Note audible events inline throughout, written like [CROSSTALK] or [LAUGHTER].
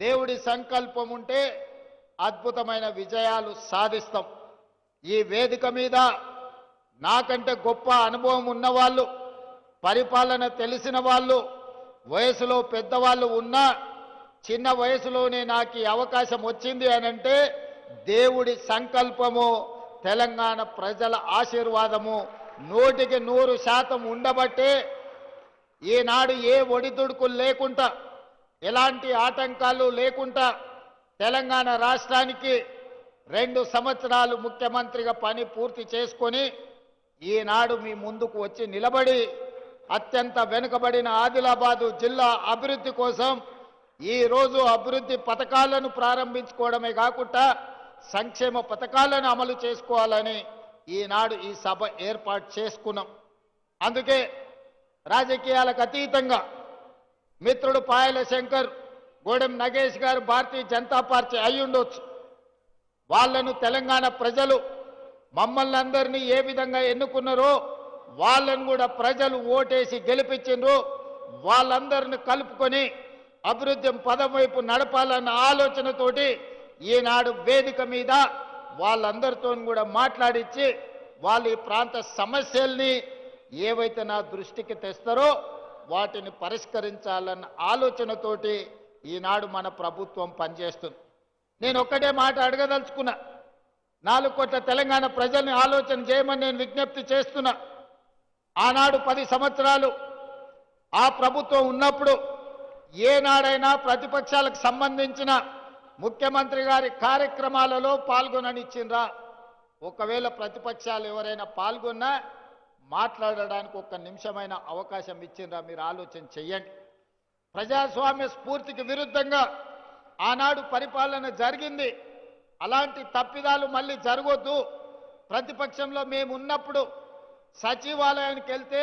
దేవుడి సంకల్పం ఉంటే అద్భుతమైన విజయాలు సాధిస్తాం. ఈ వేదిక మీద నాకంటే గొప్ప అనుభవం ఉన్నవాళ్ళు పరిపాలన తెలిసిన వాళ్ళు వయసులో పెద్దవాళ్ళు ఉన్నా చిన్న వయసులోనే నాకు ఈ అవకాశం వచ్చింది అని అంటే దేవుడి సంకల్పము తెలంగాణ ప్రజల ఆశీర్వాదము నూటికి నూరు శాతం ఉండబట్టే ఈనాడు ఏ ఒడిదుడుకులు లేకుండా ఎలాంటి ఆటంకాలు లేకుండా తెలంగాణ రాష్ట్రానికి రెండు సంవత్సరాలు ముఖ్యమంత్రిగా పని పూర్తి చేసుకొని ఈనాడు మీ ముందుకు వచ్చి నిలబడి అత్యంత వెనుకబడిన ఆదిలాబాదు జిల్లా అభివృద్ధి కోసం ఈరోజు అభివృద్ధి పథకాలను ప్రారంభించుకోవడమే కాకుండా సంక్షేమ పథకాలను అమలు చేసుకోవాలని ఈనాడు ఈ సభ ఏర్పాటు చేసుకున్నాం. అందుకే రాజకీయాలకు అతీతంగా మిత్రుడు పాయల శంకర్ గోడెం నగేష్ గారు భారతీయ జనతా పార్టీ అయి ఉండొచ్చు. వాళ్ళను తెలంగాణ ప్రజలు మమ్మల్ని అందరినీ ఏ విధంగా ఎన్నుకున్నారో వాళ్ళను కూడా ప్రజలు ఓటేసి గెలిపించిండ్రు వాళ్ళందరిని కలుపుకొని అభివృద్ధి పదం వైపు నడపాలన్న ఆలోచనతోటి ఈనాడు వేదిక మీద వాళ్ళందరితో కూడా మాట్లాడించి వాళ్ళ ఈ ప్రాంత సమస్యల్ని ఏవైతే నా దృష్టికి తెస్తారో వాటిని పరిష్కరించాలన్న ఆలోచనతోటి ఈనాడు మన ప్రభుత్వం పనిచేస్తుంది. నేను ఒక్కటే మాట అడగదలుచుకున్నా. నాలుగు కోట్ల తెలంగాణ ప్రజల్ని ఆలోచన చేయమని నేను విజ్ఞప్తి చేస్తున్నా. ఆనాడు పది సంవత్సరాలు ఆ ప్రభుత్వం ఉన్నప్పుడు ఏనాడైనా ప్రతిపక్షాలకు సంబంధించిన ముఖ్యమంత్రి గారి కార్యక్రమాలలో పాల్గొననిచ్చిండ్రా. ఒకవేళ ప్రతిపక్షాలు ఎవరైనా పాల్గొన్నా మాట్లాడడానికి ఒక్క నిమిషమైన అవకాశం ఇచ్చిండ్రా మీరు ఆలోచన చెయ్యండి. ప్రజాస్వామ్య స్ఫూర్తికి విరుద్ధంగా ఆనాడు పరిపాలన జరిగింది. అలాంటి తప్పిదాలు మళ్ళీ జరగొద్దు. ప్రతిపక్షంలో మేము ఉన్నప్పుడు సచివాలయానికి వెళ్తే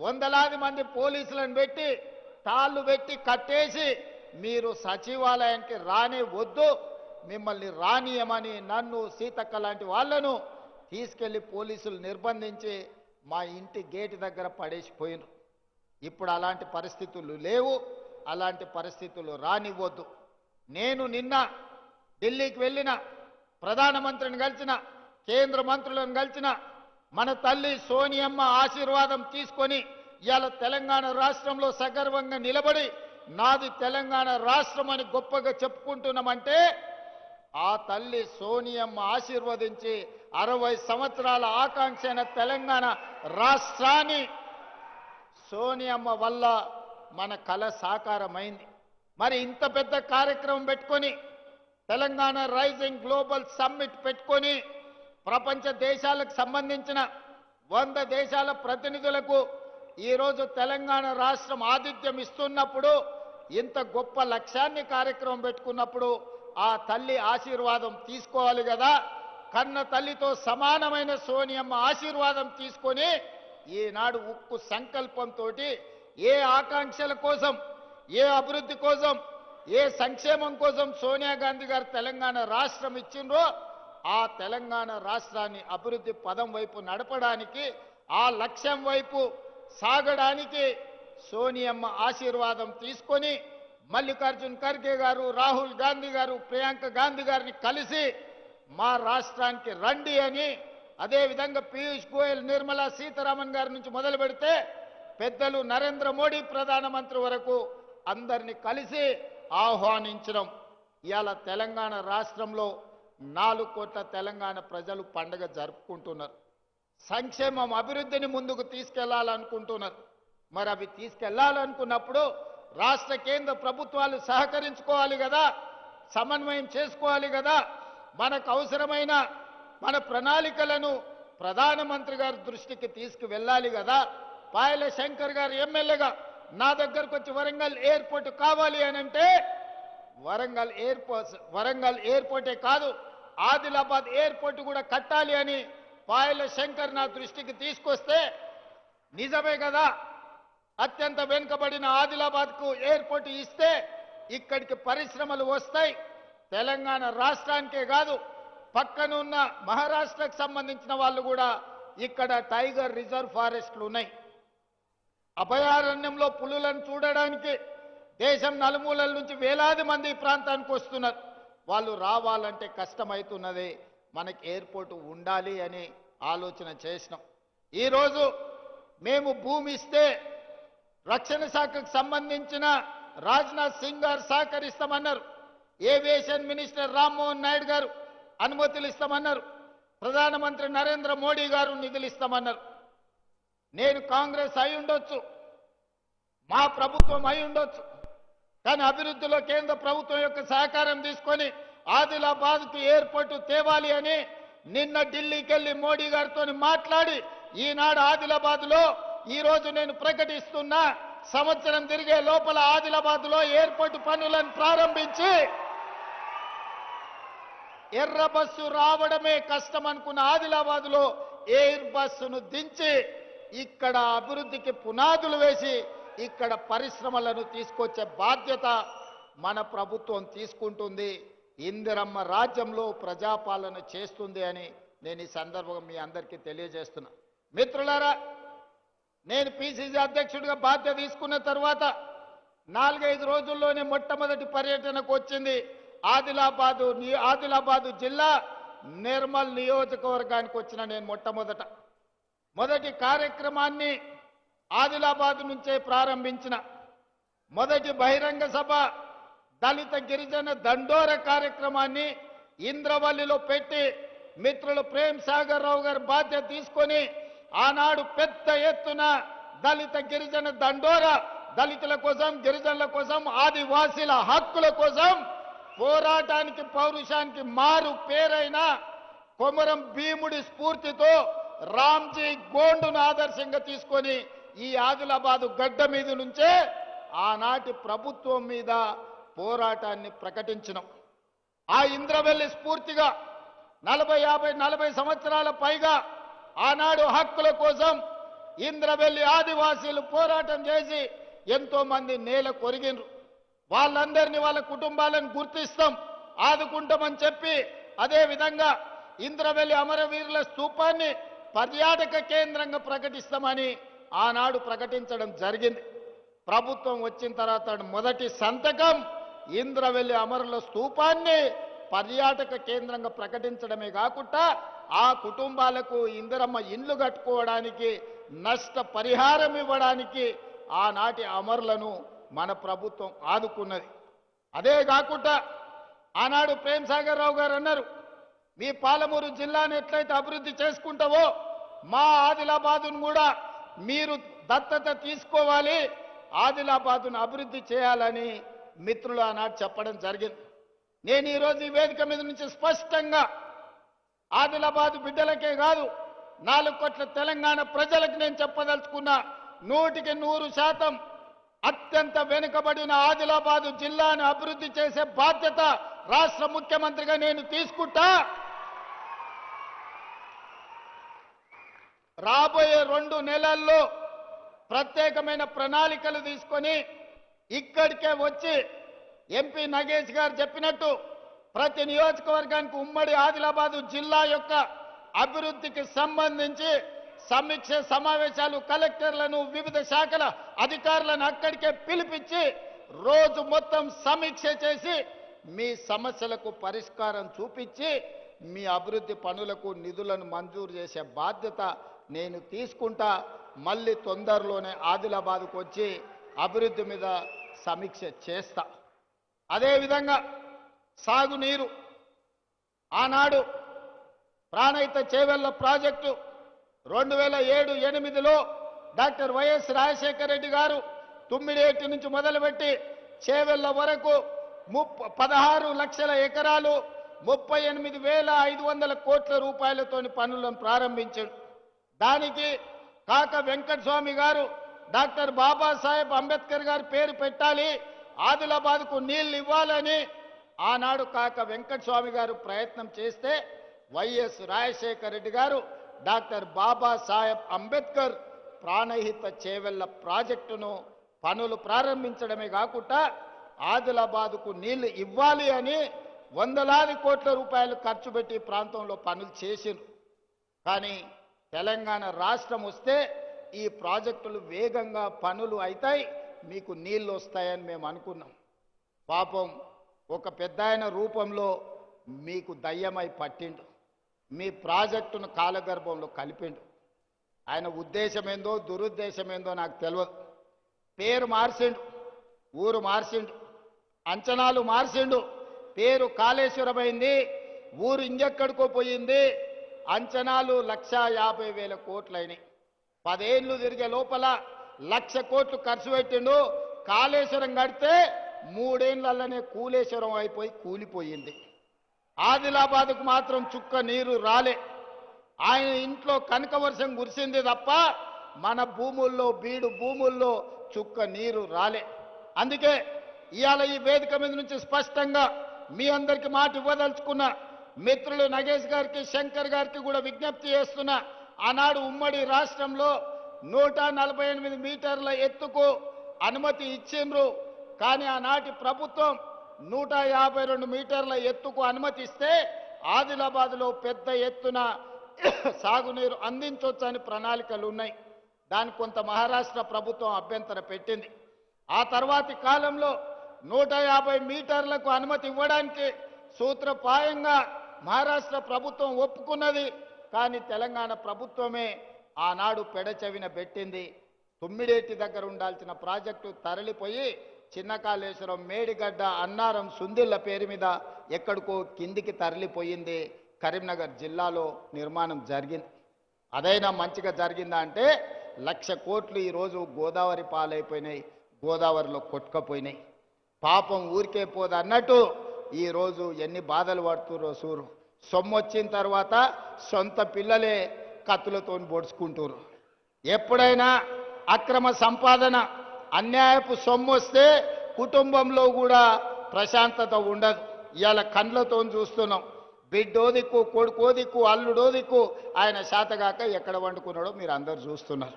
వందలాది మంది పోలీసులను పెట్టి తాళ్ళు పెట్టి కట్టేసి మీరు సచివాలయానికి రానే వద్దు మిమ్మల్ని రానియమని నన్ను సీతక్క లాంటి వాళ్ళను తీసుకెళ్ళి పోలీసులు నిర్బంధించి మా ఇంటి గేటు దగ్గర పడేసిపోయినరు ఇప్పుడు అలాంటి పరిస్థితులు లేవు అలాంటి పరిస్థితులు రానివ్వద్దు. నేను నిన్న ఢిల్లీకి వెళ్ళిన ప్రధానమంత్రిని కలిసిన కేంద్ర మంత్రులను కలిసిన మన తల్లి సోనియమ్మ ఆశీర్వాదం తీసుకొని ఇవాళ తెలంగాణ రాష్ట్రంలో సగర్వంగా నిలబడి నాది తెలంగాణ రాష్ట్రం అని గొప్పగా చెప్పుకుంటున్నామంటే ఆ తల్లి సోనియమ్మ ఆశీర్వదించి అరవై సంవత్సరాల ఆకాంక్ష అయిన తెలంగాణ రాష్ట్రాన్ని సోనియమ్మ వల్ల మన కళ సాకారమైంది. మరి ఇంత పెద్ద కార్యక్రమం పెట్టుకొని తెలంగాణ రైజింగ్ గ్లోబల్ సమ్మిట్ పెట్టుకొని ప్రపంచ దేశాలకు సంబంధించిన వంద దేశాల ప్రతినిధులకు ఈరోజు తెలంగాణ రాష్ట్రం ఆతిథ్యం ఇస్తున్నప్పుడు ఇంత గొప్ప లక్ష్యాన్ని కార్యక్రమం పెట్టుకున్నప్పుడు ఆ తల్లి ఆశీర్వాదం తీసుకోవాలి కదా. కన్న తల్లితో సమానమైన సోనియమ్మ ఆశీర్వాదం తీసుకొని ఈనాడు ఉక్కు సంకల్పంతో ఏ ఆకాంక్షల కోసం ఏ అభివృద్ధి కోసం ఏ సంక్షేమం కోసం సోనియా గాంధీ గారు తెలంగాణ రాష్ట్రం ఇచ్చిండ్రో ఆ తెలంగాణ రాష్ట్రాన్ని అభివృద్ధి పదం వైపు నడపడానికి ఆ లక్ష్యం వైపు సాగడానికి సోనియమ్మ ఆశీర్వాదం తీసుకొని మల్లికార్జున్ ఖర్గే గారు రాహుల్ గాంధీ గారు ప్రియాంక గాంధీ గారిని కలిసి మా రాష్ట్రానికి రండి అని అదేవిధంగా పీయూష్ గోయల్ నిర్మలా సీతారామన్ గారి నుంచి మొదలు పెడితే పెద్దలు నరేంద్ర మోడీ ప్రధానమంత్రి వరకు అందరిని కలిసి ఆహ్వానించడం ఇవాళ తెలంగాణ రాష్ట్రంలో నాలుగు కోట్ల తెలంగాణ ప్రజలు పండగ జరుపుకుంటున్నారు. సంక్షేమం అభివృద్ధిని ముందుకు తీసుకెళ్ళాలనుకుంటున్నారు. మరి అవి తీసుకెళ్ళాలనుకున్నప్పుడు రాష్ట్ర కేంద్ర ప్రభుత్వాలు సహకరించుకోవాలి కదా సమన్వయం చేసుకోవాలి కదా మనకు అవసరమైన మన ప్రణాళికలను ప్రధానమంత్రి గారి దృష్టికి తీసుకువెళ్ళాలి కదా. పాయల శంకర్ గారు ఎమ్మెల్యేగా నా దగ్గరకు వచ్చి వరంగల్ ఎయిర్పోర్ట్ కావాలి అని అంటే వరంగల్ ఎయిర్పోర్ట్ వరంగల్ ఎయిర్పోర్టే కాదు ఆదిలాబాద్ ఎయిర్పోర్ట్ కూడా కట్టాలి అని పాయల శంకర్ నా దృష్టికి తీసుకొస్తే నిజమే కదా. అత్యంత వెనుకబడిన ఆదిలాబాద్కు ఎయిర్పోర్ట్ ఇస్తే ఇక్కడికి పరిశ్రమలు వస్తాయి. తెలంగాణ రాష్ట్రానికే కాదు పక్కనున్న మహారాష్ట్రకు సంబంధించిన వాళ్ళు కూడా ఇక్కడ టైగర్ రిజర్వ్ ఫారెస్ట్లు ఉన్నాయి అభయారణ్యంలో పులులను చూడడానికి దేశం నలుమూలల నుంచి వేలాది మంది ఈ ప్రాంతానికి వస్తున్నారు. వాళ్ళు రావాలంటే కష్టమవుతున్నది మనకి ఎయిర్పోర్ట్ ఉండాలి అని ఆలోచన చేసినాం. ఈరోజు మేము భూమి ఇస్తే రక్షణ శాఖకు సంబంధించిన రాజ్నాథ్ సింగ్ గారు సహకరిస్తామన్నారు. ఏవియేషన్ మినిస్టర్ రామ్మోహన్ నాయుడు గారు అనుమతులు ఇస్తామన్నారు. ప్రధానమంత్రి నరేంద్ర మోడీ గారు నిధులు ఇస్తామన్నారు. నేను కాంగ్రెస్ అయి ఉండొచ్చు. మా ప్రభుత్వం అయి ఉండొచ్చు. కానీ అభివృద్ధిలో కేంద్ర ప్రభుత్వం యొక్క సహకారం తీసుకొని ఆదిలాబాద్కు ఎయిర్పోర్టు తేవాలి అని నిన్న ఢిల్లీకి వెళ్ళి మోడీ గారితో మాట్లాడి ఈనాడు ఆదిలాబాద్లో ఈరోజు నేను ప్రకటిస్తున్నా సంవత్సరం తిరిగే లోపల ఆదిలాబాద్లో ఎయిర్పోర్టు పనులను ప్రారంభించి ఎర్ర బస్సు రావడమే కష్టం అనుకున్న ఆదిలాబాద్లో ఎయిర్ బస్సును దించి ఇక్కడ అభివృద్ధికి పునాదులు వేసి ఇక్కడ పరిశ్రమలను తీసుకొచ్చే బాధ్యత మన ప్రభుత్వం తీసుకుంటుంది. ఇందిరమ్మ రాజ్యంలో ప్రజాపాలన చేస్తుంది అని నేను ఈ సందర్భంగా మీ అందరికీ తెలియజేస్తున్నా. మిత్రులారా నేను పిసిసి అధ్యక్షుడిగా బాధ్యత తీసుకున్న తర్వాత నాలుగైదు రోజుల్లోనే మొట్టమొదటి పర్యటనకు వచ్చింది ఆదిలాబాదు ని- ఆదిలాబాదు జిల్లా నిర్మల్ నియోజకవర్గానికి వచ్చిన నేను మొట్టమొదట. మొదటి కార్యక్రమాన్ని ఆదిలాబాద్ నుంచే ప్రారంభించిన మొదటి బహిరంగ సభ దళిత గిరిజన దండోర కార్యక్రమాన్ని ఇంద్రవల్లిలో పెట్టి మిత్రులు ప్రేమ్ సాగర్ రావు గారు బాధ్యత తీసుకొని ఆనాడు పెద్ద ఎత్తున దళిత గిరిజన దండోర దళితుల కోసం గిరిజనుల కోసం ఆదివాసీల హక్కుల కోసం పోరాటానికి పౌరుషానికి మారు పేరైన కొమరం భీముడి స్ఫూర్తితో రామ్జీ గోండును ఆదర్శంగా తీసుకొని ఈ ఆదిలాబాదు గడ్డ మీద నుంచే ఆనాటి ప్రభుత్వం మీద పోరాటాన్ని ప్రకటించినాం. ఆ ఇంద్రవెల్లి స్ఫూర్తిగా నలభై యాభై నలభై సంవత్సరాల పైగా ఆనాడు హక్కుల కోసం ఇంద్రవెల్లి ఆదివాసీలు పోరాటం చేసి ఎంతో మంది నేల కొరిగినరు వాళ్ళందరినీ వాళ్ళ కుటుంబాలను గుర్తిస్తాం ఆదుకుంటామని చెప్పి అదేవిధంగా ఇంద్రవెల్లి అమరవీరుల స్థూపాన్ని పర్యాటక కేంద్రంగా ప్రకటిస్తామని ఆనాడు ప్రకటించడం జరిగింది. ప్రభుత్వం వచ్చిన తర్వాత మొదటి సంతకం ఇంద్రవెల్లి అమరుల స్థూపాన్ని పర్యాటక కేంద్రంగా ప్రకటించడమే కాకుండా ఆ కుటుంబాలకు ఇందిరమ్మ ఇండ్లు కట్టుకోవడానికి నష్ట పరిహారం ఇవ్వడానికి ఆనాటి అమరులను మన ప్రభుత్వం ఆదుకున్నది. అదే కాకుండా ఆనాడు ప్రేమ్ సాగర్ రావు గారు అన్నారు మీ పాలమూరు జిల్లాను ఎట్లయితే అభివృద్ధి చేసుకుంటావో మా ఆదిలాబాదును కూడా మీరు దత్తత తీసుకోవాలి ఆదిలాబాదును అభివృద్ధి చేయాలని మిత్రులు ఆనాడు చెప్పడం జరిగింది. నేను ఈరోజు ఈ వేదిక మీద నుంచి స్పష్టంగా ఆదిలాబాద్ బిడ్డలకే కాదు నాలుగు కోట్ల తెలంగాణ ప్రజలకు నేను చెప్పదలుచుకున్నా నూటికి నూరు శాతం అత్యంత వెనుకబడిన ఆదిలాబాదు జిల్లాను అభివృద్ధి చేసే బాధ్యత రాష్ట్ర ముఖ్యమంత్రిగా నేను తీసుకుంటా. రాబోయే రెండు నెలల్లో ప్రత్యేకమైన ప్రణాళికలు తీసుకొని ఇక్కడికే వచ్చి ఎంపీ నగేష్ గారు చెప్పినట్టు ప్రతి నియోజకవర్గానికి ఉమ్మడి ఆదిలాబాదు జిల్లా యొక్క అభివృద్ధికి సంబంధించి సమీక్ష సమావేశాలు కలెక్టర్లను వివిధ శాఖల అధికారులను అక్కడికే పిలిపించి రోజు మొత్తం సమీక్ష చేసి మీ సమస్యలకు పరిష్కారం చూపించి మీ అభివృద్ధి పనులకు నిధులను మంజూరు చేసే బాధ్యత నేను తీసుకుంటా. మళ్ళీ తొందరలోనే ఆదిలాబాద్కు వచ్చి అభివృద్ధి మీద సమీక్ష చేస్తా. అదేవిధంగా సాగునీరు. ఆనాడు ప్రాణహిత చేవెళ్ళ ప్రాజెక్టు రెండు వేల ఏడు ఎనిమిదిలో డాక్టర్ వైఎస్ రాజశేఖర రెడ్డి గారు తుమ్మిడేటి నుంచి మొదలుపెట్టి చేవెళ్ళ వరకు ముప్ప పదహారు లక్షల ఎకరాలు ముప్పై ఎనిమిది వేల ఐదు వందల కోట్ల రూపాయలతోని పనులను ప్రారంభించాడు దానికి కాక వెంకటస్వామి గారు డాక్టర్ బాబాసాహెబ్ అంబేద్కర్ గారి పేరు పెట్టాలి ఆదిలాబాద్కు నీళ్ళు ఇవ్వాలని ఆనాడు కాక వెంకటస్వామి గారు ప్రయత్నం చేస్తే వైఎస్ రాజశేఖర రెడ్డి గారు డాక్టర్ బాబాసాహెబ్ అంబేద్కర్ ప్రాణహిత చేవెళ్ళ ప్రాజెక్టును పనులు ప్రారంభించడమే కాకుండా ఆదిలాబాదుకు నీళ్ళు ఇవ్వాలి అని వందలాది కోట్ల రూపాయలు ఖర్చు పెట్టి ప్రాంతంలో పనులు చేసిండ్రు. కానీ తెలంగాణ రాష్ట్రం వస్తే ఈ ప్రాజెక్టులు వేగంగా పనులు అవుతాయి మీకు నీళ్ళు వస్తాయని మేము అనుకున్నాం. పాపం ఒక పెద్దాయన రూపంలో మీకు దయ్యమై పట్టిండు మీ ప్రాజెక్టును కాలగర్భంలో కలిపిండు. ఆయన ఉద్దేశం ఏందో దురుద్దేశం ఏందో నాకు తెలియదు పేరు మార్చిండు ఊరు మార్చిండు అంచనాలు మార్చిండు పేరు కాళేశ్వరమైంది ఊరు ఇంకెక్కడికో పోయింది. అంచనాలు లక్ష యాభై వేల కోట్లయినాయి పదేళ్ళు తిరిగే లోపల లక్ష కోట్లు ఖర్చు పెట్టిండు. కాళేశ్వరం కడితే మూడేళ్ళలోనే కూలేశ్వరం అయిపోయి కూలిపోయింది. ఆదిలాబాద్కు మాత్రం చుక్క నీరు రాలే. ఆయన ఇంట్లో కనక వర్షం కురిసింది తప్ప మన భూముల్లో బీడు భూముల్లో చుక్క నీరు రాలే. అందుకే ఇవాళ ఈ వేదిక మీద నుంచి స్పష్టంగా మీ అందరికి మాట ఇవ్వదలుచుకున్న మిత్రులు నగేష్ గారికి శంకర్ గారికి కూడా విజ్ఞప్తి చేస్తున్నా ఆనాడు ఉమ్మడి రాష్ట్రంలో నూట నలభై ఎనిమిది మీటర్ల ఎత్తుకు అనుమతి ఇచ్చిండ్రు. కానీ ఆనాటి ప్రభుత్వం నూట యాభై రెండు మీటర్ల ఎత్తుకు అనుమతిస్తే ఆదిలాబాద్లో పెద్ద ఎత్తున [COUGHS] సాగునీరు అందించవచ్చని ప్రణాళికలు ఉన్నాయి. దానికి కొంత మహారాష్ట్ర ప్రభుత్వం అభ్యంతర పెట్టింది. ఆ తర్వాతి కాలంలో నూట యాభై మీటర్లకు అనుమతి ఇవ్వడానికి సూత్రప్రాయంగా మహారాష్ట్ర ప్రభుత్వం ఒప్పుకున్నది. కానీ తెలంగాణ ప్రభుత్వమే ఆనాడు పెడచెవిన పెట్టింది. తుమ్మిడేటి దగ్గర ఉండాల్సిన ప్రాజెక్టు తరలిపోయి చిన్న కాళేశ్వరం మేడిగడ్డ అన్నారం సుందిళ్ళ పేరు మీద ఎక్కడికో కిందికి తరలిపోయింది కరీంనగర్ జిల్లాలో నిర్మాణం జరిగింది. అదైనా మంచిగా జరిగిందా అంటే లక్ష కోట్లు ఈరోజు గోదావరి పాలైపోయినాయి గోదావరిలో కొట్టుకపోయినాయి. పాపం ఊరికే పోదు అన్నట్టు ఈరోజు ఎన్ని బాధలు పడుతుర్రో సూరు. సొమ్ము వచ్చిన తర్వాత సొంత పిల్లలే కత్తులతో పొడుచుకుంటారు ఎప్పుడైనా అక్రమ సంపాదన అన్యాయపు సొమ్ము వస్తే కుటుంబంలో కూడా ప్రశాంతత ఉండదు. ఇవాళ కండ్లతో చూస్తున్నాం. బిడ్డో దిక్కు కొడుకో దిక్కు అల్లుడో దిక్కు ఆయన శాతగాక ఎక్కడ వండుకున్నాడో మీరు అందరు చూస్తున్నారు.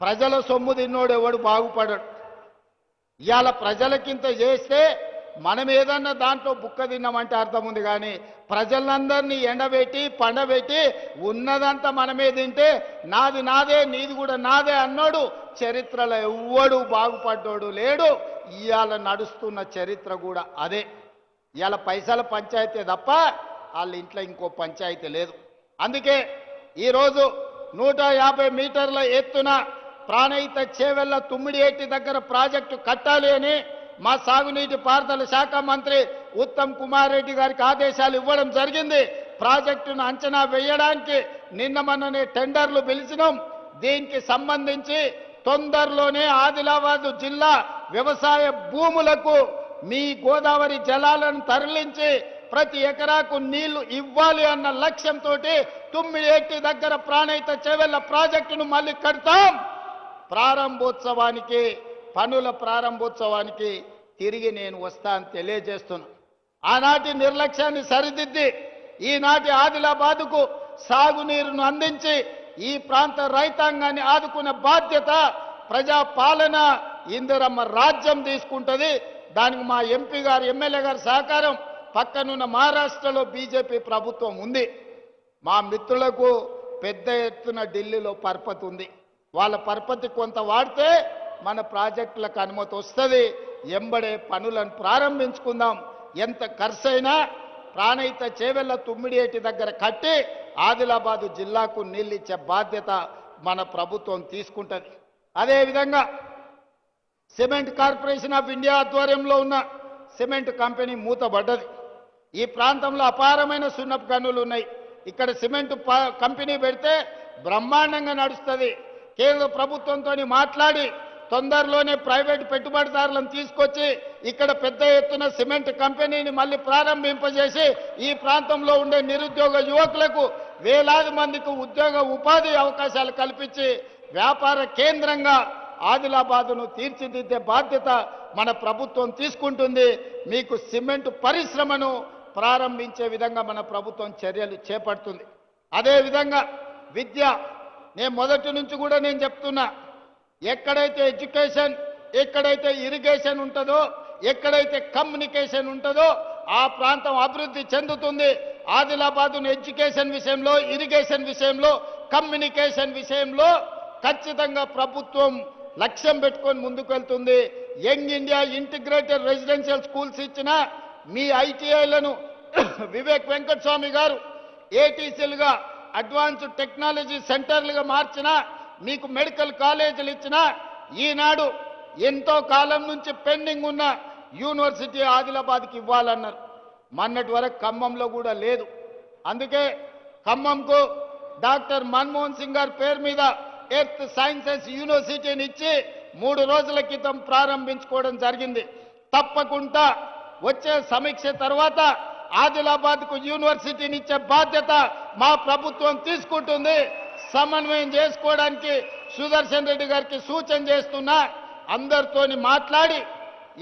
ప్రజల సొమ్ము తిన్నోడు ఎవడు బాగుపడడు. ఇవాళ ప్రజలకింత చేస్తే మనం ఏదన్నా దాంట్లో బుక్క తిన్నామంటే అర్థం ఉంది కానీ ప్రజలందరినీ ఎండబెట్టి పండబెట్టి ఉన్నదంతా మనమే తింటే నాది నాదే నీది కూడా నాదే అన్నాడు. చరిత్రలో ఎవ్వడు బాగుపడ్డోడు లేడు. ఇవాళ నడుస్తున్న చరిత్ర కూడా అదే. ఇవాళ పైసల పంచాయతీ తప్ప వాళ్ళ ఇంట్లో ఇంకో పంచాయతీ లేదు. అందుకే ఈరోజు నూట యాభై మీటర్ల ఎత్తున ప్రాణహిత చేవెళ్ళ తుమ్మిడి ఎట్టి దగ్గర ప్రాజెక్టు కట్టాలి అని మా సాగునీటి పారుదల శాఖ మంత్రి ఉత్తమ్ కుమార్ రెడ్డి గారికి ఆదేశాలు ఇవ్వడం జరిగింది. ప్రాజెక్టును అంచనా వేయడానికి నిన్న మొన్ననే టెండర్లు పిలిచినాం. దీనికి సంబంధించి తొందరలోనే ఆదిలాబాద్ జిల్లా వ్యవసాయ భూములకు మీ గోదావరి జలాలను తరలించి ప్రతి ఎకరాకు నీళ్ళు ఇవ్వాలి అన్న లక్ష్యంతో తుమ్మిడి దగ్గర ప్రాణయిత చెవెళ్ళ ప్రాజెక్టును మళ్ళీ కడతాం. ప్రారంభోత్సవానికి పనుల ప్రారంభోత్సవానికి తిరిగి నేను వస్తా అని తెలియజేస్తున్నా. ఆనాటి నిర్లక్ష్యాన్ని సరిదిద్ది ఈనాటి ఆదిలాబాద్కు సాగునీరును అందించి ఈ ప్రాంత రైతాంగాన్ని ఆదుకునే బాధ్యత ప్రజా పాలన ఇందిరమ్మ రాజ్యం తీసుకుంటుంది. దానికి మా ఎంపీ గారు ఎమ్మెల్యే గారి సహకారం పక్కనున్న మహారాష్ట్రలో బీజేపీ ప్రభుత్వం ఉంది. మా మిత్రులకు పెద్ద ఎత్తున ఢిల్లీలో పరపతి ఉంది. వాళ్ళ పరపతి కొంత వాడితే మన ప్రాజెక్టులకు అనుమతి వస్తుంది. ఎంబడే పనులను ప్రారంభించుకుందాం. ఎంత ఖర్చైనా ప్రాణయిత చేవెళ్ళ తుమ్మిడియేటి దగ్గర కట్టి ఆదిలాబాదు జిల్లాకు నీళ్ళిచ్చే బాధ్యత మన ప్రభుత్వం తీసుకుంటుంది. అదేవిధంగా సిమెంట్ కార్పొరేషన్ ఆఫ్ ఇండియా ఆధ్వర్యంలో ఉన్న సిమెంట్ కంపెనీ మూతబడ్డది. ఈ ప్రాంతంలో అపారమైన సున్నపు గనులు ఉన్నాయి. ఇక్కడ సిమెంట్ ప- కంపెనీ పెడితే బ్రహ్మాండంగా నడుస్తుంది. కేంద్ర ప్రభుత్వంతో మాట్లాడి తొందరలోనే ప్రైవేట్ పెట్టుబడిదారులను తీసుకొచ్చి ఇక్కడ పెద్ద ఎత్తున సిమెంట్ కంపెనీని మళ్ళీ ప్రారంభింపజేసి ఈ ప్రాంతంలో ఉండే నిరుద్యోగ యువకులకు వేలాది మందికి ఉద్యోగ ఉపాధి అవకాశాలు కల్పించి వ్యాపార కేంద్రంగా ఆదిలాబాదును తీర్చిదిద్దే బాధ్యత మన ప్రభుత్వం తీసుకుంటుంది. మీకు సిమెంట్ పరిశ్రమను ప్రారంభించే విధంగా మన ప్రభుత్వం చర్యలు చేపడుతుంది. అదేవిధంగా విద్య నేను మొదటి నుంచి కూడా నేను చెప్తున్నా. ఎక్కడైతే ఎడ్యుకేషన్ ఎక్కడైతే ఇరిగేషన్ ఉంటుందో ఎక్కడైతే కమ్యూనికేషన్ ఉంటుందో ఆ ప్రాంతం అభివృద్ధి చెందుతుంది. ఆదిలాబాదును ఎడ్యుకేషన్ విషయంలో ఇరిగేషన్ విషయంలో కమ్యూనికేషన్ విషయంలో ఖచ్చితంగా ప్రభుత్వం లక్ష్యం పెట్టుకొని ముందుకు వెళ్తుంది young India integrated residential schools ఇచ్చిన మీ ఐటీఐలను [COUGHS] వివేక్ వెంకటస్వామి గారు ఏటీసీలుగా అడ్వాన్స్డ్ టెక్నాలజీ సెంటర్లుగా మార్చిన మీకు మెడికల్ కాలేజీలు ఇచ్చిన ఈనాడు ఎంతో కాలం నుంచి పెండింగ్ ఉన్న యూనివర్సిటీ ఆదిలాబాద్కి ఇవ్వాలన్నారు. మొన్నటి వరకు ఖమ్మంలో కూడా లేదు. అందుకే ఖమ్మంకు డాక్టర్ మన్మోహన్ సింగ్ గారి పేరు మీద ఎర్త్ సైన్సెస్ యూనివర్సిటీని ఇచ్చి మూడు రోజుల క్రితం ప్రారంభించుకోవడం జరిగింది. తప్పకుండా వచ్చే సమీక్ష తర్వాత ఆదిలాబాద్కు యూనివర్సిటీని ఇచ్చే బాధ్యత మా ప్రభుత్వం తీసుకుంటుంది. సమన్వయం చేసుకోవడానికి సుదర్శన్ రెడ్డి గారికి సూచన చేస్తున్నా అందరితోని మాట్లాడి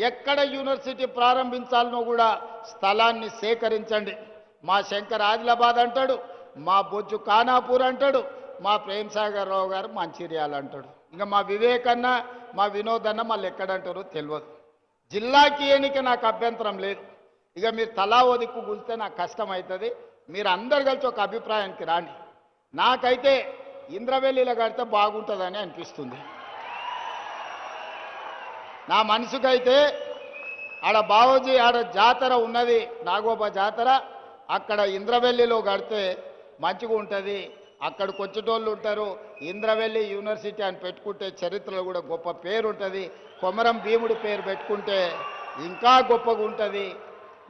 ఎక్కడ యూనివర్సిటీ ప్రారంభించాలనో కూడా స్థలాన్ని సేకరించండి. మా శంకర్ ఆదిలాబాద్ అంటాడు మా బొజ్జు ఖానాపూర్ అంటాడు మా ప్రేమ్ సాగర్ రావు గారు మంచిర్యాల అంటాడు. ఇంకా మా వివేక్ అన్న మా వినోద్ అన్న మళ్ళీ ఎక్కడంటారో తెలియదు. జిల్లాకి ఎన్నిక నాకు అభ్యంతరం లేదు. ఇక మీరు తలా ఓ దిక్కు నాకు కష్టం అవుతుంది. మీరు అందరు కలిసి ఒక అభిప్రాయానికి రాండి. నాకైతే ఇంద్రవెల్లిలో కడితే బాగుంటుందని అనిపిస్తుంది. నా మనసుకైతే ఆడ బావోజీ ఆడ జాతర ఉన్నది నాగోబ జాతర అక్కడ ఇంద్రవెల్లిలో కడితే మంచిగా ఉంటుంది. అక్కడికి వచ్చేటోళ్ళు ఉంటారు ఇంద్రవెల్లి యూనివర్సిటీ అని పెట్టుకుంటే చరిత్రలో కూడా గొప్ప పేరు ఉంటుంది కొమరం భీముడి పేరు పెట్టుకుంటే ఇంకా గొప్పగా ఉంటుంది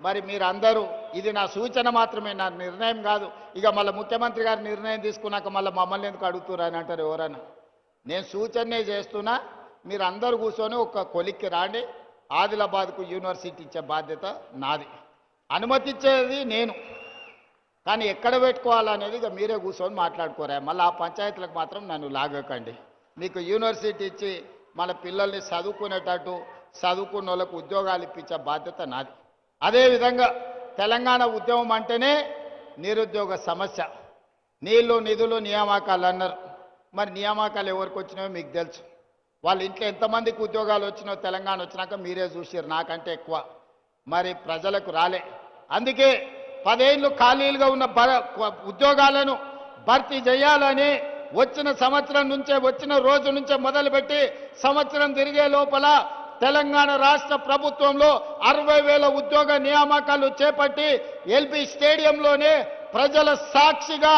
మరి మీరందరూ ఇది నా సూచన మాత్రమే నా నిర్ణయం కాదు. ఇక మళ్ళీ ముఖ్యమంత్రి గారు నిర్ణయం తీసుకున్నాక మళ్ళీ మమ్మల్ని ఎందుకు అడుగుతున్నారని అంటారు ఎవరైనా నేను సూచనే చేస్తున్నా మీరు అందరూ కూర్చొని ఒక కొలిక్కి రాండి. ఆదిలాబాద్కు యూనివర్సిటీ ఇచ్చే బాధ్యత నాది. అనుమతిచ్చేది నేను. కానీ ఎక్కడ పెట్టుకోవాలనేది ఇక మీరే కూర్చొని మాట్లాడుకోరా. మళ్ళీ ఆ పంచాయతీలకు మాత్రం నన్ను లాగకండి. మీకు యూనివర్సిటీ ఇచ్చి మన పిల్లల్ని చదువుకునేటట్టు చదువుకున్న వాళ్ళకు ఉద్యోగాలు ఇప్పించే బాధ్యత నాది. అదేవిధంగా తెలంగాణ ఉద్యమం అంటేనే నిరుద్యోగ సమస్య. నీళ్ళు నిధులు నియామకాలు అన్నారు. మరి నియామకాలు ఎవరికి వచ్చినాయో మీకు తెలుసు. వాళ్ళ ఇంట్లో ఎంతమందికి ఉద్యోగాలు వచ్చినాయో తెలంగాణ వచ్చినాక మీరే చూసారు నాకంటే ఎక్కువ. మరి ప్రజలకు రాలే. అందుకే పదేళ్ళు ఖాళీలుగా ఉన్న ఉద్యోగాలను భర్తీ చేయాలని వచ్చిన సంవత్సరం నుంచే వచ్చిన రోజు నుంచే మొదలుపెట్టి సంవత్సరం తిరిగే లోపల తెలంగాణ రాష్ట్ర ప్రభుత్వంలో అరవై వేల ఉద్యోగ నియామకాలు చేపట్టి ఎల్బీ స్టేడియంలోనే ప్రజల సాక్షిగా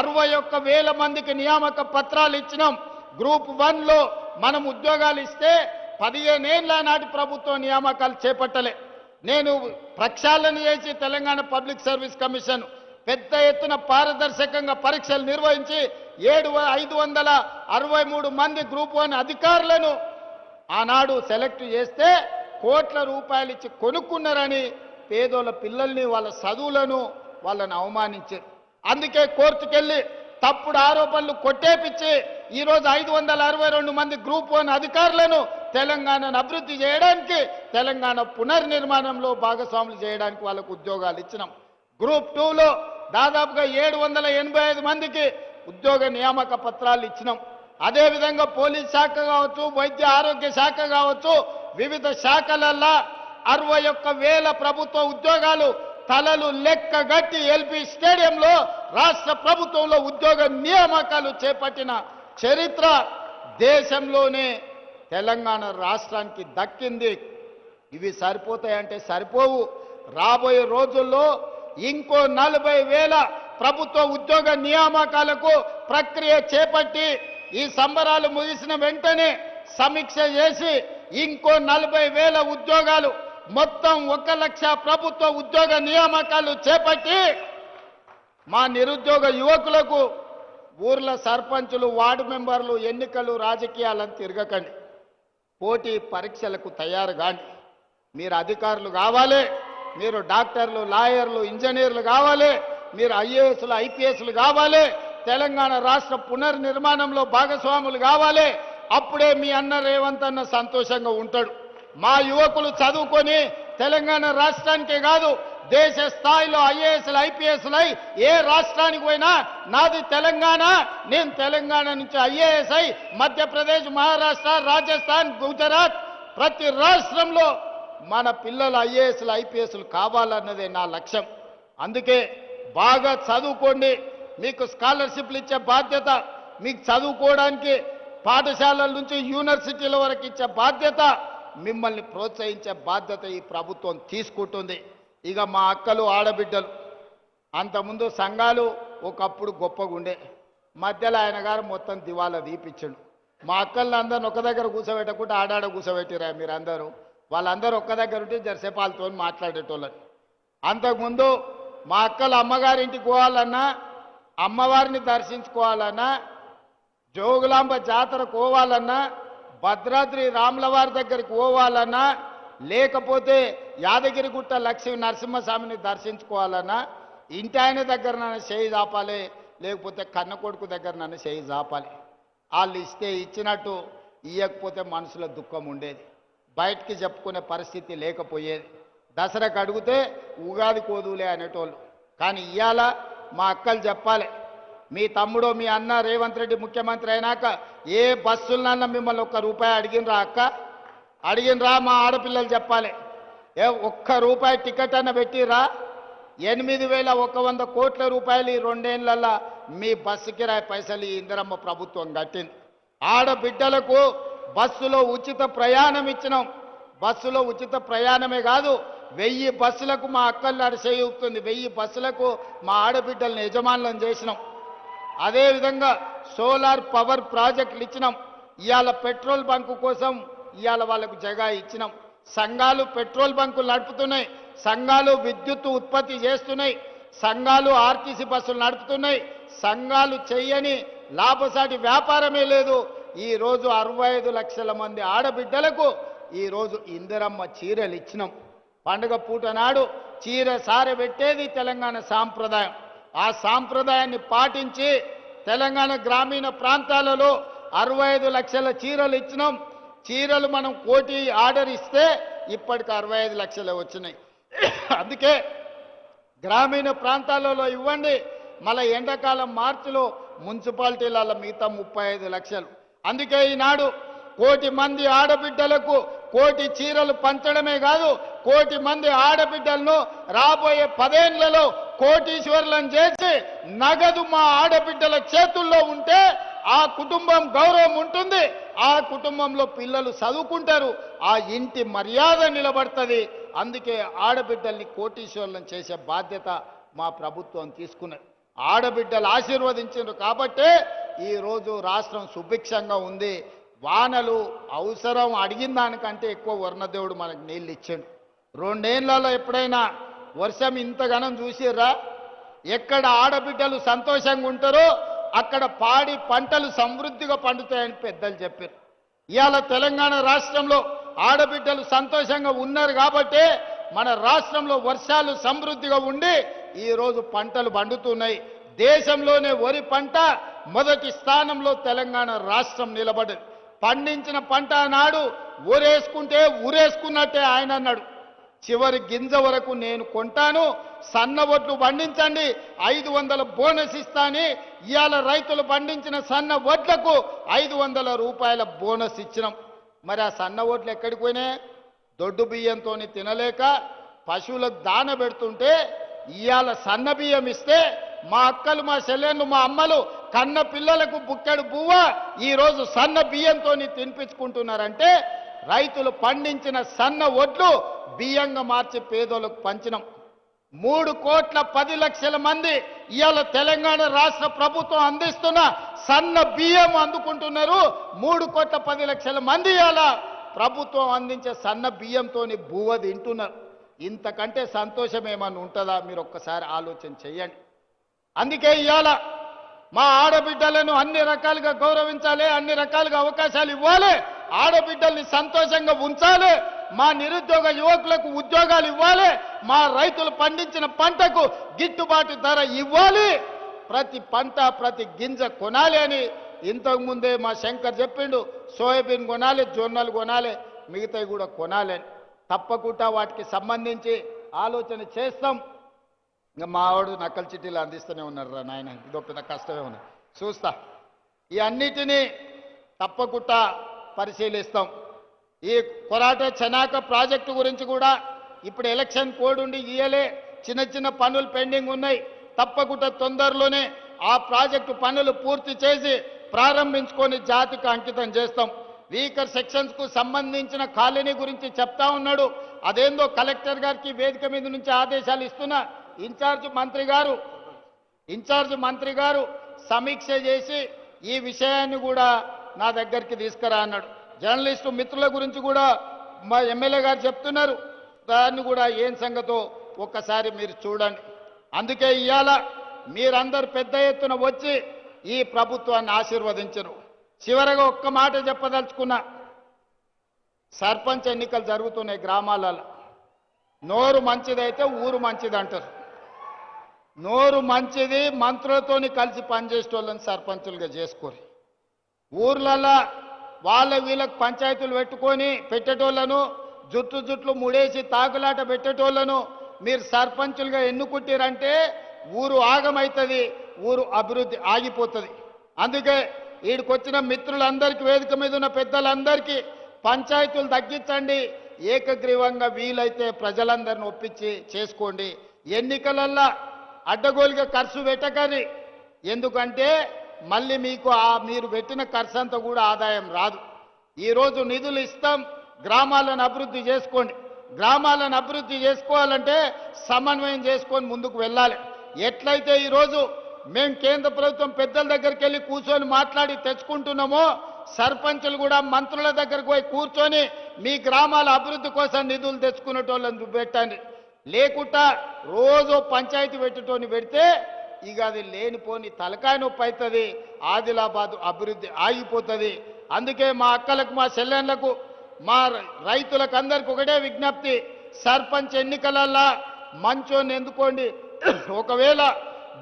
అరవై ఒక్క వేల మందికి నియామక పత్రాలు ఇచ్చినాం. గ్రూప్ వన్లో మనం ఉద్యోగాలు ఇస్తే పదిహేనేళ్ళ నాటి ప్రభుత్వం నియామకాలు చేపట్టలే. నేను ప్రక్షాళన చేసి తెలంగాణ పబ్లిక్ సర్వీస్ కమిషన్ పెద్ద ఎత్తున పారదర్శకంగా పరీక్షలు నిర్వహించి ఏడు ఐదు వందల అరవై మూడు మంది గ్రూప్ వన్ అధికారులను ఆనాడు సెలెక్ట్ చేస్తే కోట్ల రూపాయలు ఇచ్చి కొనుక్కున్నారని పేదోళ్ళ పిల్లల్ని వాళ్ళ చదువులను వాళ్ళని అవమానించారు. అందుకే కోర్టుకెళ్ళి తప్పుడు ఆరోపణలు కొట్టేపిచ్చి ఈరోజు ఐదు వందల అరవై రెండు మంది గ్రూప్ వన్ అధికారులను తెలంగాణను అభివృద్ధి చేయడానికి తెలంగాణ పునర్నిర్మాణంలో భాగస్వాములు చేయడానికి వాళ్ళకు ఉద్యోగాలు ఇచ్చినాం. గ్రూప్ టూలో దాదాపుగా ఏడు వందల ఎనభై ఐదు మందికి ఉద్యోగ నియామక పత్రాలు ఇచ్చినాం. అదేవిధంగా పోలీస్ శాఖ కావచ్చు వైద్య ఆరోగ్య శాఖ కావచ్చు వివిధ శాఖలల్లా అరవై ఒక్క వేల ప్రభుత్వ ఉద్యోగాలు తలలు లెక్కగట్టి ఎల్పి స్టేడియంలో రాష్ట్ర ప్రభుత్వంలో ఉద్యోగ నియామకాలు చేపట్టిన చరిత్ర దేశంలోనే తెలంగాణ రాష్ట్రానికి దక్కింది. ఇవి సరిపోతాయంటే సరిపోవు. రాబోయే రోజుల్లో ఇంకో నలభై వేల ప్రభుత్వ ఉద్యోగ నియామకాలకు ప్రక్రియ చేపట్టి ఈ సంబరాలు ముగిసిన వెంటనే సమీక్ష చేసి ఇంకో నలభై వేల ఉద్యోగాలు మొత్తం ఒక లక్ష ప్రభుత్వ ఉద్యోగ నియామకాలు చేపట్టి మా నిరుద్యోగ యువకులకు ఊర్ల సర్పంచులు వార్డు మెంబర్లు ఎన్నికలు రాజకీయాలను తిరగకండి. పోటీ పరీక్షలకు తయారు కాండి. మీరు అధికారులు కావాలి మీరు డాక్టర్లు లాయర్లు ఇంజనీర్లు కావాలి మీరు ఐఏఎస్లు ఐపీఎస్లు కావాలి తెలంగాణ రాష్ట్ర పునర్నిర్మాణంలో భాగస్వాములు కావాలి. అప్పుడే మీ అన్న రేవంత్ అన్న సంతోషంగా ఉంటాడు. మా యువకులు చదువుకొని తెలంగాణ రాష్ట్రానికే కాదు దేశ స్థాయిలో ఐఏఎస్లు ఐపీఎస్లు అయి ఏ రాష్ట్రానికి పోయినా నాది తెలంగాణ నేను తెలంగాణ నుంచి ఐఏఎస్ అయి మధ్యప్రదేశ్ మహారాష్ట్ర రాజస్థాన్ గుజరాత్ ప్రతి రాష్ట్రంలో మన పిల్లలు ఐఏఎస్లు ఐపీఎస్లు కావాలన్నదే నా లక్ష్యం. అందుకే బాగా చదువుకోండి. మీకు స్కాలర్షిప్లు ఇచ్చే బాధ్యత మీకు చదువుకోవడానికి పాఠశాలల నుంచి యూనివర్సిటీల వరకు ఇచ్చే బాధ్యత మిమ్మల్ని ప్రోత్సహించే బాధ్యత ఈ ప్రభుత్వం తీసుకుంటుంది. ఇక మా అక్కలు ఆడబిడ్డలు అంతకుముందు సంఘాలు ఒకప్పుడు గొప్పగా ఉండే. మధ్యలో ఆయన గారు మొత్తం దివాలా దీపించండు మా అక్కల్ని అందరిని ఒక దగ్గర కూర్చోబెట్టకుండా ఆడాడ కూర్చోబెట్టిరా మీరందరూ. వాళ్ళందరూ ఒక్క దగ్గర ఉంటే జరసేపు మాట్లాడేటోళ్ళని. అంతకుముందు మా అక్కలు అమ్మగారింటికి పోవాలన్నా అమ్మవారిని దర్శించుకోవాలన్నా జోగులాంబ జాతర పోవాలన్నా భద్రాద్రి రాములవారి దగ్గరికి పోవాలన్నా లేకపోతే యాదగిరిగుట్ట లక్ష్మీ నరసింహస్వామిని దర్శించుకోవాలన్నా ఇంటి ఆయన దగ్గర నన్ను చేయి చాపాలి లేకపోతే కన్న కొడుకు దగ్గర నన్ను చేయి చాపాలి. వాళ్ళు ఇస్తే ఇచ్చినట్టు ఇవ్వకపోతే మనసులో దుఃఖం ఉండేది. బయటికి చెప్పుకునే పరిస్థితి లేకపోయేది. దసరాకు అడిగితే ఉగాది కోదులే అనేటోళ్ళు. కానీ ఇవాళ మా అక్కలు చెప్పాలి. మీ తమ్ముడు మీ అన్న రేవంత్ రెడ్డి ముఖ్యమంత్రి అయినాక ఏ బస్సులనన్నా మిమ్మల్ని ఒక్క రూపాయి అడిగినరా అక్క? అడిగినరా? మా ఆడపిల్లలు చెప్పాలి. ఏ ఒక్క రూపాయి టికెట్ అన్న పెట్టిరా? ఎనిమిది వేల ఒక వంద కోట్ల రూపాయలు ఈ రెండేళ్ళలో మీ బస్సు కిరాయి పైసలు ఈ ఇందిరమ్మ ప్రభుత్వం కట్టింది. ఆడబిడ్డలకు బస్సులో ఉచిత ప్రయాణం ఇచ్చినాం. బస్సులో ఉచిత ప్రయాణమే కాదు వెయ్యి బస్సులకు మా అక్కల్ని అరిసేయుతుంది వెయ్యి బస్సులకు మా ఆడబిడ్డలను యజమానులను చేసినాం. అదేవిధంగా సోలార్ పవర్ ప్రాజెక్టులు ఇచ్చినాం. ఇవాళ పెట్రోల్ బంకు కోసం ఇవాళ వాళ్ళకు జగా ఇచ్చినాం. సంఘాలు పెట్రోల్ బంకులు నడుపుతున్నాయి. సంఘాలు విద్యుత్ ఉత్పత్తి చేస్తున్నాయి. సంఘాలు ఆర్టీసీ బస్సులు నడుపుతున్నాయి. సంఘాలు చెయ్యని లాభసాటి వ్యాపారమే లేదు. ఈరోజు అరవై ఐదు లక్షల మంది ఆడబిడ్డలకు ఈరోజు ఇందిరమ్మ చీరలు ఇచ్చినాం. పండుగ పూట నాడు చీర సారబెట్టేది తెలంగాణ సాంప్రదాయం. ఆ సాంప్రదాయాన్ని పాటించి తెలంగాణ గ్రామీణ ప్రాంతాలలో అరవై ఐదు లక్షల చీరలు ఇచ్చినాం. చీరలు మనం కోటి ఆర్డర్ ఇస్తే ఇప్పటికి అరవై ఐదు లక్షలు వచ్చినాయి. అందుకే గ్రామీణ ప్రాంతాలలో ఇవ్వండి. మళ్ళీ ఎండాకాలం మార్చిలో మున్సిపాలిటీల మిగతా ముప్పై ఐదు లక్షలు. అందుకే ఈనాడు కోటి మంది ఆడబిడ్డలకు కోటి చీరలు పంచడమే కాదు కోటి మంది ఆడబిడ్డలను రాబోయే పదేళ్ళలో కోటీశ్వరులను చేసి నగదు మా ఆడబిడ్డల చేతుల్లో ఉంటే ఆ కుటుంబం గౌరవం ఉంటుంది. ఆ కుటుంబంలో పిల్లలు చదువుకుంటారు. ఆ ఇంటి మర్యాద నిలబడుతుంది. అందుకే ఆడబిడ్డల్ని కోటీశ్వరులను చేసే బాధ్యత మా ప్రభుత్వం తీసుకున్నది. ఆడబిడ్డలు ఆశీర్వదించారు కాబట్టే ఈరోజు రాష్ట్రం సుభిక్షంగా ఉంది. వానలు అవసరం అడిగిన దానికంటే ఎక్కువ వర్ణదేవుడు మనకు నీళ్ళు ఇచ్చాడు. రెండేళ్ళలో ఎప్పుడైనా వర్షం ఇంతగానం చూసిర్రా? ఎక్కడ ఆడబిడ్డలు సంతోషంగా ఉంటారో అక్కడ పాడి పంటలు సమృద్ధిగా పండుతాయని పెద్దలు చెప్పారు. ఇవాళ తెలంగాణ రాష్ట్రంలో ఆడబిడ్డలు సంతోషంగా ఉన్నారు కాబట్టే మన రాష్ట్రంలో వర్షాలు సమృద్ధిగా ఉండి ఈరోజు పంటలు పండుతున్నాయి. దేశంలోనే వరి పంట మొదటి స్థానంలో తెలంగాణ రాష్ట్రం నిలబడింది. పండించిన పంట నాడు ఊరేసుకుంటే ఊరేసుకున్నట్టే ఆయన అన్నాడు. చివరి గింజ వరకు నేను కొంటాను సన్న వడ్లు పండించండి ఐదు వందల బోనస్ ఇస్తాని ఇవాళ రైతులు పండించిన సన్న వడ్లకు ఐదు వందల రూపాయల బోనస్ ఇచ్చినాం. మరి ఆ సన్న ఓట్లు ఎక్కడికి పోయినాయి? దొడ్డు బియ్యంతో తినలేక పశువులకు దాన పెడుతుంటే ఇవాళ సన్న బియ్యం ఇస్తే మా అక్కలు మా చెల్లెళ్ళు మా అమ్మలు కన్న పిల్లలకు బుక్కెడు బువ్వ ఈరోజు సన్న బియ్యంతో తినిపించుకుంటున్నారంటే రైతులు పండించిన సన్న ఒడ్లు బియ్యంగా మార్చి పేదోళ్ళకు పంచినాం. మూడు కోట్ల పది లక్షల మంది ఇవాళ తెలంగాణ రాష్ట్ర ప్రభుత్వం అందిస్తున్న సన్న బియ్యం అందుకుంటున్నారు. మూడు కోట్ల పది లక్షల మంది ఇవాళ ప్రభుత్వం అందించే సన్న బియ్యంతోని బువ్వ తింటున్నారు. ఇంతకంటే సంతోషం ఏమన్నా ఉంటుందా? మీరు ఒక్కసారి ఆలోచన చేయండి. అందుకే ఇవాళ మా ఆడబిడ్డలను అన్ని రకాలుగా గౌరవించాలి అన్ని రకాలుగా అవకాశాలు ఇవ్వాలి. ఆడబిడ్డల్ని సంతోషంగా ఉంచాలి. మా నిరుద్యోగ యువకులకు ఉద్యోగాలు ఇవ్వాలి. మా రైతులు పండించిన పంటకు గిట్టుబాటు ధర ఇవ్వాలి. ప్రతి పంట ప్రతి గింజ కొనాలి అని ఇంతకుముందే మా శంకర్ చెప్పిండు. సోయాబీన్ కొనాలి జొన్నలు కొనాలి మిగతావి కూడా కొనాలి అని. తప్పకుండా వాటికి సంబంధించి ఆలోచన చేస్తాం. ఇంకా మా ఆవిడ నక్కల చిట్టీలు అందిస్తూనే ఉన్నారు రా నాయన. ఇదో పెద్ద కష్టమే ఉంది. చూస్తా. ఈ అన్నిటినీ తప్పకుండా పరిశీలిస్తాం. ఈ కొరాట చనాక ప్రాజెక్టు గురించి కూడా ఇప్పుడు ఎలక్షన్ కోడ్ ఉండి ఇయ్యలే. చిన్న చిన్న పనులు పెండింగ్ ఉన్నాయి. తప్పకుండా తొందరలోనే ఆ ప్రాజెక్టు పనులు పూర్తి చేసి ప్రారంభించుకొని జాతికి అంకితం చేస్తాం. వీకర్ సెక్షన్స్కు సంబంధించిన కాలనీ గురించి చెప్తా ఉన్నాడు. అదేందో కలెక్టర్ గారికి వేదిక మీద నుంచి ఆదేశాలు ఇస్తున్నా. ఇన్ఛార్జ్ మంత్రి గారు ఇన్ఛార్జ్ మంత్రి గారు సమీక్ష చేసి ఈ విషయాన్ని కూడా నా దగ్గరికి తీసుకురా అన్నాడు. జర్నలిస్టు మిత్రుల గురించి కూడా మా ఎమ్మెల్యే గారు చెప్తున్నారు. దాన్ని కూడా ఏం సంగతో ఒక్కసారి మీరు చూడండి. అందుకే ఇవాళ మీరందరు పెద్ద ఎత్తున వచ్చి ఈ ప్రభుత్వాన్ని ఆశీర్వదించరు. చివరగా ఒక్క మాట చెప్పదలుచుకున్నా. సర్పంచ్ ఎన్నికలు జరుగుతున్నాయి గ్రామాలలో. నోరు మంచిదైతే ఊరు మంచిది అంటారు నోరు మంచిది మంత్రులతోని కలిసి పనిచేసేటోళ్ళని సర్పంచులుగా చేసుకోరు. ఊర్లలో వాళ్ళ వీళ్ళకి పంచాయతీలు పెట్టుకొని పెట్టేటోళ్ళను జుట్టు జుట్లు ముడేసి తాకులాట పెట్టేటోళ్ళను మీరు సర్పంచులుగా ఎన్నుకుంటారంటే ఊరు ఆగమవుతుంది ఊరు అభివృద్ధి ఆగిపోతుంది. అందుకే వీడికొచ్చిన మిత్రులందరికీ వేదిక మీద ఉన్న పెద్దలందరికీ పంచాయతీలు తగ్గించండి ఏకగ్రీవంగా వీలైతే ప్రజలందరిని ఒప్పించి చేసుకోండి. ఎన్నికలల్లా అడ్డగోలుగా ఖర్చు పెట్టకని. ఎందుకంటే మళ్ళీ మీకు ఆ మీరు పెట్టిన ఖర్చు అంతా కూడా ఆదాయం రాదు. ఈరోజు నిధులు ఇస్తాం గ్రామాలను అభివృద్ధి చేసుకోండి. గ్రామాలను అభివృద్ధి చేసుకోవాలంటే సమన్వయం చేసుకొని ముందుకు వెళ్ళాలి. ఎట్లయితే ఈరోజు మేము కేంద్ర ప్రభుత్వం పెద్దల దగ్గరికి వెళ్ళి కూర్చొని మాట్లాడి తెచ్చుకుంటున్నామో సర్పంచులు కూడా మంత్రుల దగ్గరకు పోయి కూర్చొని మీ గ్రామాల అభివృద్ధి కోసం నిధులు తెచ్చుకునేటోళ్ళని చూపెట్టండి లేకుండా రోజు పంచాయతీ పెట్టేటోని పెడితే ఇక అది లేనిపోని తలకాయ నొప్పి అవుతుంది ఆదిలాబాద్ అభివృద్ధి ఆగిపోతుంది. అందుకే మా అక్కలకు మా చెల్లెళ్ళకు మా రైతులకు అందరికి ఒకటే విజ్ఞప్తి సర్పంచ్ ఎన్నికలల్లా మంచోని ఎందుకోండి? ఒకవేళ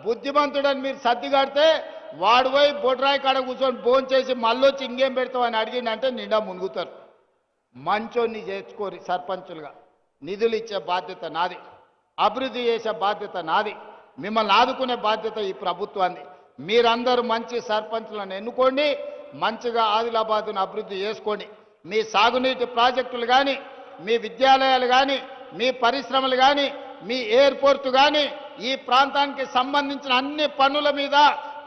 బుద్ధిమంతుడని మీరు సర్దిగాడితే వాడు పోయి బొడ్రాయి కాడ కూర్చొని ఫోన్ చేసి మళ్ళొచ్చి ఇంకేం పెడతామని అడిగిందంటే నిండా మునుగుతారు. మంచోన్ని చేర్చుకోరి సర్పంచులుగా. నిధులు ఇచ్చే బాధ్యత నాది అభివృద్ధి చేసే బాధ్యత నాది మిమ్మల్ని ఆదుకునే బాధ్యత ఈ ప్రభుత్వాన్ని. మీరందరూ మంచి సర్పంచులను ఎన్నుకోండి మంచిగా ఆదిలాబాద్ను అభివృద్ధి చేసుకోండి. మీ సాగునీటి ప్రాజెక్టులు కానీ మీ విద్యాలయాలు కానీ మీ పరిశ్రమలు కానీ మీ ఎయిర్పోర్ట్ కానీ ఈ ప్రాంతానికి సంబంధించిన అన్ని పనుల మీద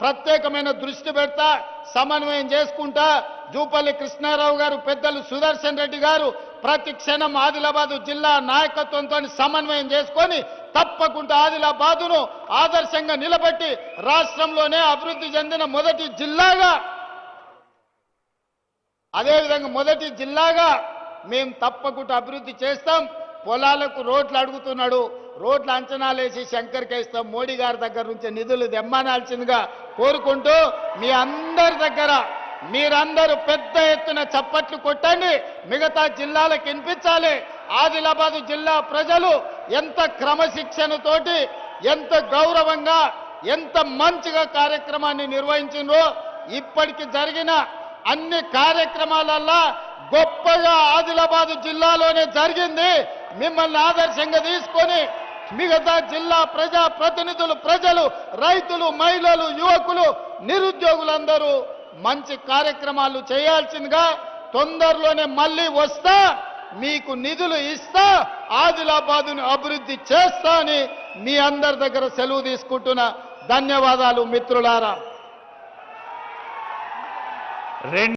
ప్రత్యేకమైన దృష్టి పెడతా సమన్వయం చేసుకుంటా జూపల్లి కృష్ణారావు గారు పెద్దలు సుదర్శన్ రెడ్డి గారు ప్రతి క్షణం ఆదిలాబాదు జిల్లా నాయకత్వంతో సమన్వయం చేసుకొని తప్పకుండా ఆదిలాబాదును ఆదర్శంగా నిలబెట్టి రాష్ట్రంలోనే అభివృద్ధి చెందిన మొదటి జిల్లాగా అదేవిధంగా మొదటి జిల్లాగా మేము తప్పకుండా అభివృద్ధి చేస్తాం. పొలాలకు రోడ్లు అడుగుతున్నాడు. రోడ్లు అంచనాలేసి శంకర్కి ఇస్తాం మోడీ గారి దగ్గర నుంచి నిధులు దెమ్మనాల్సిందిగా కోరుకుంటూ మీ అందరి దగ్గర మీరందరూ పెద్ద ఎత్తున చప్పట్లు కొట్టండి. మిగతా జిల్లాలకు వినిపించాలి. ఆదిలాబాద్ జిల్లా ప్రజలు ఎంత క్రమశిక్షణతోటి ఎంత గౌరవంగా ఎంత మంచిగా కార్యక్రమాన్ని నిర్వహించిండ్రో ఇప్పటికి జరిగిన అన్ని కార్యక్రమాలల్లా గొప్పగా ఆదిలాబాద్ జిల్లాలోనే జరిగింది. మిమ్మల్ని ఆదర్శంగా తీసుకొని మిగతా జిల్లా ప్రజా ప్రతినిధులు ప్రజలు రైతులు మహిళలు యువకులు నిరుద్యోగులందరూ మంచి కార్యక్రమాలు చేయాల్సిందిగా తొందరలోనే మళ్ళీ వస్తా మీకు నిధులు ఇస్తా ఆదిలాబాదుని అభివృద్ధి చేస్తా అని మీ అందరి దగ్గర సెలవు తీసుకుంటున్నా. ధన్యవాదాలు మిత్రులారా. రెండు